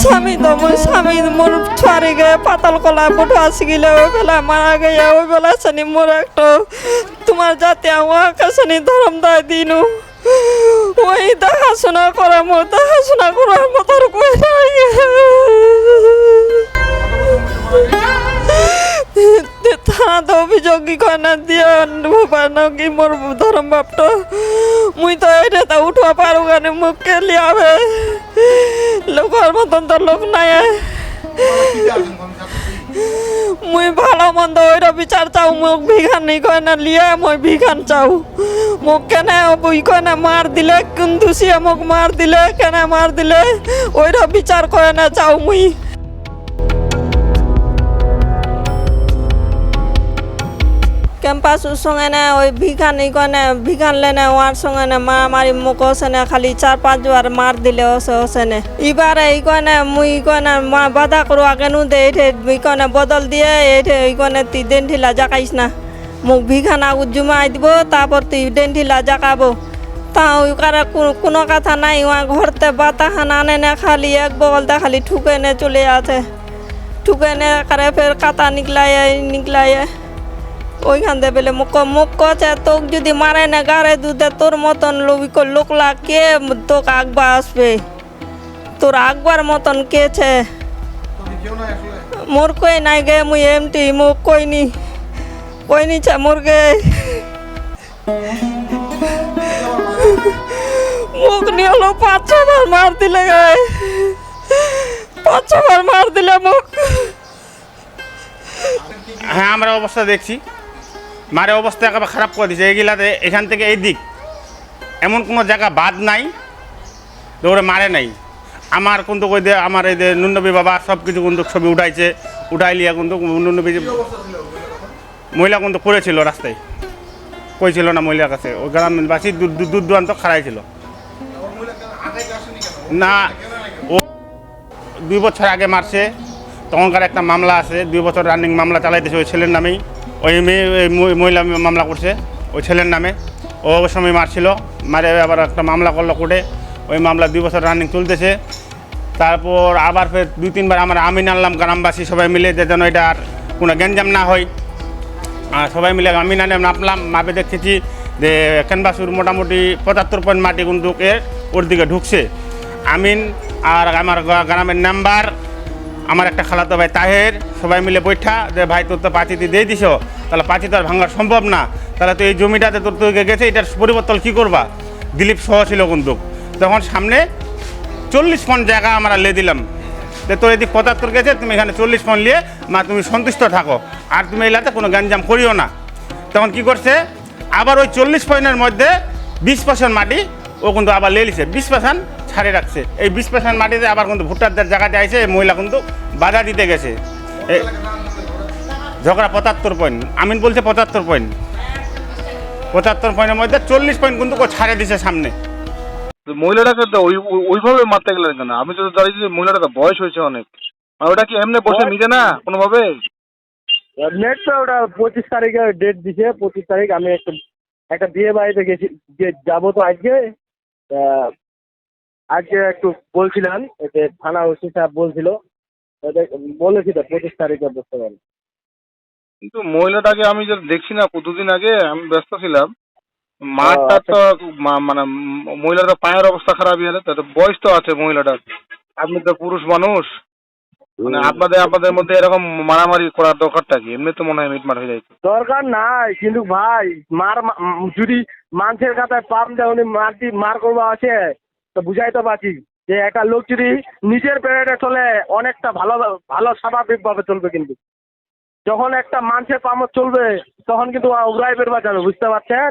স্বামী তো স্বামী, মোর ছুয়ারি গে পাতাল কলা বুটো আসিলে ওই বেলা মারা গিয়ে, ওই বেলা শনি মোর একটা, তোমার জাতি আমার কাছে ধরম দায় দিনু। ওই দেখাশোনা করে মোর দেখাশোনা করার মতো আর কই নাই? থানাতে অভিযোগ কি করে না, দিয়ে ভোপার নাকি মোর ধরম বাপটা? মুই তো এটা তা উঠবা পারু গানে মুখ কে লিয়াবে লোকের মতন তো লোক নাই। মুই ভালো মন্দ ওইটা বিচার চাও মোক ভিখান নি কয় না, লিয়ে মই ভিখান চাও। মোক কেনে বুই কয় না, মার দিলে কোন দোষী মোক মার দিলে, কেনে মার দিলে ওইটা বিচার কয় না চাও মুই। ক্যাম্পাসের সঙ্গে না ওই ভিখান ই কনে ভিখান লেনে, ওয়ার সঙ্গে না মারামারি মুখ ওসে না খালি চার পাঁচ বার মার দিলে ওসে ওসে না এবারে ই কনে মুই কনে মা বাধা করো আগে নু দে, এঠে ই কনে বদল দিয়ে, এঠে ই কনে তুই দেন ঢিলা জাকাইস না। মুখ ভিখান আগু জুমাই দিব, তারপর তুই দেন ঢিলা জাকাবো। তা ওই কারে কোনো- কথা নাই, ওয়া ঘরতে বাতা হান আনে না, খালি এক বগলটা খালি ঠুকে নে চলে আছে। ঠুকে নে কারে ফের কাতা নিকলাই নিকলাই ওইখান থেকে বলে, মুখ মুখ কছে তোক যদি মারে না, গাড়ে দুধে তোর মতন লোক লোকলা কে তোকে আগবা আসবে। তোর আগবার মতন কে ছে? মোর কই নাই গে, মুই এমটি, মুখ কইনি কইনি ছে মোর গে? মুখ নিয়ে হলো পাঁচ ছবার মার দিলে গে। পাঁচ ছবার মার দিলে মুখ। হ্যাঁ আমরা অবস্থা দেখছি। মারে অবস্থা একেবারে খারাপ করে দিয়েছে এইগুলাতে এখান থেকে এই দিক এমন কোনো জায়গা বাদ নাই, দৌড়ে মারে নাই। আমার কিন্তু ওই যে আমার এই যে নুনবী বাবা সব কিছু কিন্তু ছবি উঠাইছে, উঠাই লিয়া কিন্তু নুনবী মহিলা কিন্তু করেছিল রাস্তায়। কইছিল না মহিলার কাছে, ওই গ্রামবাসী দূর দূর দূর দূরান্ত খাড়াই ছিল। না, ও দুই বছর আগে মারছে তখনকার একটা মামলা আছে, দুই বছর রানিং মামলা চালাইতেছে ওই ছেলের নামেই। ওই মেয়ে ওই মহিলা মামলা করছে ওই ছেলের নামে। ও সময় মারছিল, মারে আবার একটা মামলা করল কোর্টে। ওই মামলা দুই বছর রানিং চলতেছে। তারপর আবার ফের দুই, তিনবার আমরা আমিন আনলাম গ্রামবাসী সবাই মিলে যে যেন এটা আর কোনো গ্যাঞ্জাম না হয়। আর সবাই মিলে আমি আনে নামলাম, মাপে দেখেছি যে ক্যানভাসুর মোটামুটি পঁচাত্তর পয়েন্ট মাটি কিন্তু ওর দিকে ঢুকছে। আমিন আর আমার গ্রামের নাম্বার আমার একটা খালাতো ভাই তাহের, সবাই মিলে বৈঠা, যে ভাই, তোর তো পাঁচিতে দিয়ে দিছ, তাহলে পাঁচি তো আর ভাঙা সম্ভব না। তাহলে তো এই জমিটাতে তোর তো গেছে, এটার পরিবর্তন কী করবা? দিলীপ সহ ছিল কিন্তু তখন সামনে চল্লিশ ফোন জায়গা আমরা লে দিলাম। যে তোর এদিক পঁচাত্তর গেছে, তুমি এখানে চল্লিশ ফোন নিয়ে, মা, তুমি সন্তুষ্ট থাকো। আর তুমি এলাতে কোনো গ্যাঞ্জাম করিও না। তখন কি করছে? আবার ওই চল্লিশ পয়েন্টের মধ্যে বিশ পার্সেন্ট মাটি, ও কিন্তু আবার লে বিশ পার্সেন্ট ছাড়ে রাখছে। এই বিশ পার্সেন্ট মাটিতে আবার কিন্তু ভুট্টারদের জায়গাতে আইছে এই মহিলা কিন্তু বাধা দিতে গেছে। ঝগড়া পঁচাত্তর পয়েন্ট আমিন বলছে পঁচাত্তর পয়েন্ট পঁচাত্তর পয়েন্টের মধ্যে চল্লিশ পয়েন্ট কিন্তু ছাড়ে দিছে সামনে। ওই- ওইভাবে মারতে গেলেন কেন? আমি তো দাঁড়িয়েছি যে মহিলাটা তো বয়স হয়েছে অনেক। আর ওটা কি এমনি বসে নিতে না কোনোভাবে? নেট তো ওটা পঁচিশ তারিখে ডেট দিছে পঁচিশ তারিখ আমি একটা একটা বিয়ে বাড়িতে গেছি যে যাব তো আজকে আজকে একটু বলছিলাম এতে থানা ওসি সাহেব বলছিল তো বলেছি তো পঁচিশ তারিখে বসতে পারি কিন্তু মহিলাটাকে আমি যে দেখছি না দুদিন আগে আমি ব্যস্ত ছিলাম। মারটা তো মা- মানে মহিলাটার পায়ের অবস্থা খারাপ ইয়ারে তো বয়স তো আছে মহিলাটার আপনি তো পুরুষ মানুষ। মানে আপনাদের আপনাদের মধ্যে এরকম মারামারি করার দরকারটা কি? এমনি তো মনে হয় মিটমাট হয়ে যাইছে দরকার নাই কিন্তু ভাই মার যদি মানুষের কাছে পাম দেয় উনি মারটি মার করব আছে। তো বুঝাইতে পারছি যে একটা লোক যদি নিজের পেরেটে চলে, অনেকটা ভালো ভালো স্বাভাবিকভাবে চলবে কিন্তু। যখন একটা মানুষের পামত চলবে, তখন কিন্তু ওরাই বেরবা যাবে বুঝতে পারছেন?